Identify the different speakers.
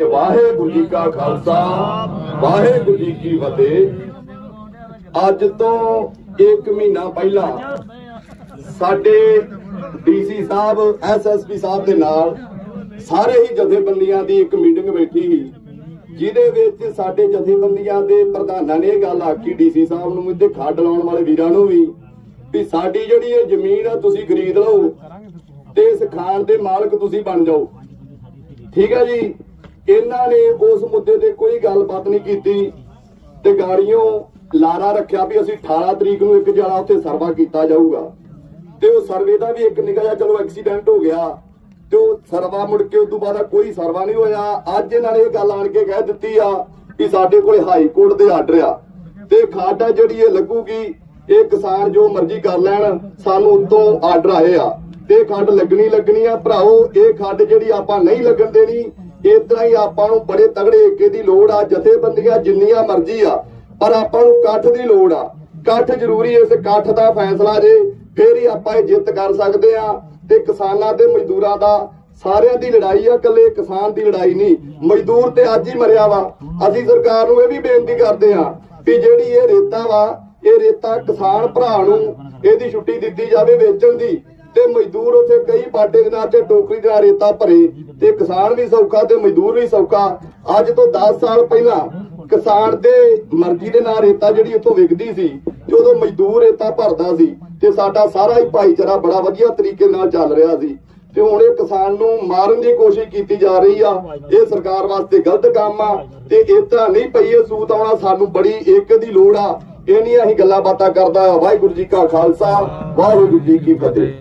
Speaker 1: ਵਾਹਿਗੁਰੂ ਜੀ ਕਾ ਖਾਲਸਾ, ਵਾਹਿਗੁਰੂ ਜੀ ਕੀ ਫਤਿਹ। ਅੱਜ ਤੋਂ 1 ਮਹੀਨਾ ਪਹਿਲਾਂ ਸਾਡੇ ਡੀਸੀ ਸਾਹਿਬ ਐਸਐਸਪੀ ਸਾਹਿਬ ਦੇ ਨਾਲ ਸਾਰੇ ਹੀ ਜਥੇਬੰਦੀਆਂ ਦੀ ਇੱਕ ਮੀਟਿੰਗ ਬੈਠੀ ਜਿਹਦੇ ਵਿੱਚ ਸਾਡੇ ਜਥੇਬੰਦੀਆਂ ਦੇ ਪ੍ਰਧਾਨਾਂ ਨੇ ਇਹ ਗੱਲ ਆਖੀ ਡੀਸੀ ਸਾਹਿਬ ਨੂੰ, ਇੱਥੇ ਖੱਡ ਲਾਉਣ ਵਾਲੇ ਵੀਰਾਂ ਨੂੰ ਵੀ ਵੀ ਸਾਡੀ ਜਿਹੜੀ ਇਹ ਜ਼ਮੀਨ ਆ, ਤੁਸੀਂ ਖਰੀਦ ਲਓ ਤੇ ਇਸ ਖਾਨ ਦੇ ਮਾਲਕ ਤੁਸੀਂ ਬਣ ਜਾਓ। ਠੀਕ ਹੈ ਜੀ? ਇਹਨਾਂ ਨੇ ਉਸ ਮੁੱਦੇ ਤੇ ਕੋਈ ਗੱਲਬਾਤ ਨਹੀਂ ਕੀਤੀ ਤੇ ਗਾੜੀਆਂ ਲਾਰਾ ਰੱਖਿਆ ਵੀ ਅਸੀਂ 18 ਤਰੀਕ ਨੂੰ ਇੱਕ ਜਣਾ ਉੱਥੇ ਸਰਵਾ ਕੀਤਾ ਜਾਊਗਾ। ਤੇ ਉਹ ਸਰਵੇ ਦਾ ਵੀ ਇੱਕ ਨਿਕਾ ਚਲੋ ਐਕਸੀਡੈਂਟ ਹੋ ਗਿਆ ਤੇ ਉਹ ਸਰਵਾ ਮੁੜ ਕੇ ਉਸ ਤੋਂ ਬਾਅਦ ਕੋਈ ਸਰਵਾ ਨਹੀਂ ਹੋਇਆ। ਅੱਜ ਇਹਨਾਂ ਨੇ ਇਹ ਗੱਲ ਆਣ ਕੇ ਕਹਿ ਦਿੱਤੀ ਆ ਕਿ ਸਾਡੇ ਕੋਲੇ ਹਾਈ ਕੋਰਟ ਦੇ ਆਰਡਰ ਆ। ਤੇ ਖਾਡਾ ਜਿਹੜੀ ਇਹ ਲੱਗੂਗੀ, ਇਹ ਕਿਸਾਨ ਜੋ ਮਰਜ਼ੀ ਕਰ ਲੈਣ, ਸਾਨੂੰ ਉੱਤੋਂ ਆਰਡਰ ਆਏ ਆ। ਤੇ ਖੱਡ ਲੱਗਣੀ ਲੱਗਣੀ ਆ। ਭਰਾਓ, ਇਹ ਖੱਡ ਜਿਹੜੀ ਆਪਾਂ ਨਹੀਂ ਲੱਗਣ ਦੇਣੀ ਇਸ ਹੀ ਆਪਾਂ ਨੂੰ ਬੜੇ ਤਗੜੇ ਏਕੇ ਦੀ ਲੋੜ ਆ, ਜਥੇਬੰਦੀਆਂ ਜਿੰਨੀਆਂ ਮਰਜ਼ੀ ਆ, ਪਰ ਆਪਾਂ ਨੂੰ ਇਕੱਠ ਦੀ ਲੋੜ ਆ। ਇਕੱਠ ਜ਼ਰੂਰੀ ਇਸ ਇਕੱਠ ਦਾ ਫੈਸਲਾ ਜੇ, ਫੇਰ ਹੀ ਆਪਾਂ ਇਹ ਜਿੱਤ ਕਰ ਸਕਦੇ ਆ ਤੇ ਕਿਸਾਨਾਂ ਤੇ ਮਜ਼ਦੂਰਾਂ ਦਾ ਸਾਰਿਆਂ ਦੀ ਲੜਾਈ ਆ, ਇਕੱਲੇ ਕਿਸਾਨ ਦੀ ਲੜਾਈ ਨਹੀਂ। ਮਜ਼ਦੂਰ ਤੇ ਅੱਜ ਹੀ ਮਰਿਆ ਵਾ। ਅਸੀਂ ਸਰਕਾਰ ਨੂੰ ਇਹ ਵੀ ਬੇਨਤੀ ਕਰਦੇ ਆ ਵੀ ਜਿਹੜੀ ਇਹ ਰੇਤਾ ਵਾ, ਇਹ ਰੇਤਾ ਕਿਸਾਨ ਭਰਾ ਨੂੰ ਇਹਦੀ ਛੁੱਟੀ ਦਿੱਤੀ ਜਾਵੇ ਵੇਚਣ ਦੀ। ਤੇ ਮਜ਼ਦੂਰ ਉੱਥੇ ਕਈ ਬਾਟੇ ਦੇ ਨਾਲ ਤੇ ਟੋਕਰੀ ਦੇ ਨਾਲ ਰੇਤਾ ਭਰੇ ਤੇ ਕਿਸਾਨ ਵੀ ਸੌਖਾ ਤੇ ਮਜ਼ਦੂਰ ਵੀ ਸੌਖਾ। ਅੱਜ ਤੋਂ 10 ਸਾਲ ਪਹਿਲਾਂ ਕਿਸਾਨ ਦੇ ਮਰਜ਼ੀ ਦੇ ਨਾਲ ਰੇਤਾ ਜਿਹੜੀ ਉੱਥੋਂ ਵਿਕਦੀ ਸੀ, ਤੇ ਮਜ਼ਦੂਰ ਰੇਤਾ ਭਰਦਾ ਸੀ ਤੇ ਸਾਡਾ ਸਾਰਾ ਹੀ ਭਾਈਚਾਰਾ ਬੜਾ ਵਧੀਆ ਤਰੀਕੇ ਨਾਲ ਚੱਲ ਰਿਹਾ ਸੀ। ਤੇ ਹੁਣ ਇਹ ਕਿਸਾਨ ਨੂੰ ਮਾਰਨ ਦੀ ਕੋਸ਼ਿਸ਼ ਕੀਤੀ ਜਾ ਰਹੀ ਆ। ਇਹ ਸਰਕਾਰ ਵਾਸਤੇ ਗਲਤ ਕੰਮ ਆ ਤੇ ਇਹ ਨਹੀਂ ਪਈ ਇਹ ਸੂਤ ਆਉਣਾ ਸਾਨੂੰ ਬੜੀ ਏਕ ਦੀ ਲੋੜ ਆ। ਇਹਨੀਆਂ ਹੀ ਗੱਲਾਂ ਬਾਤਾਂ ਕਰਦਾ। ਵਾਹਿਗੁਰੂ ਜੀ ਕਾ ਖਾਲਸਾ, ਵਾਹਿਗੁਰੂ ਜੀ ਕੀ ਫਤਿਹ।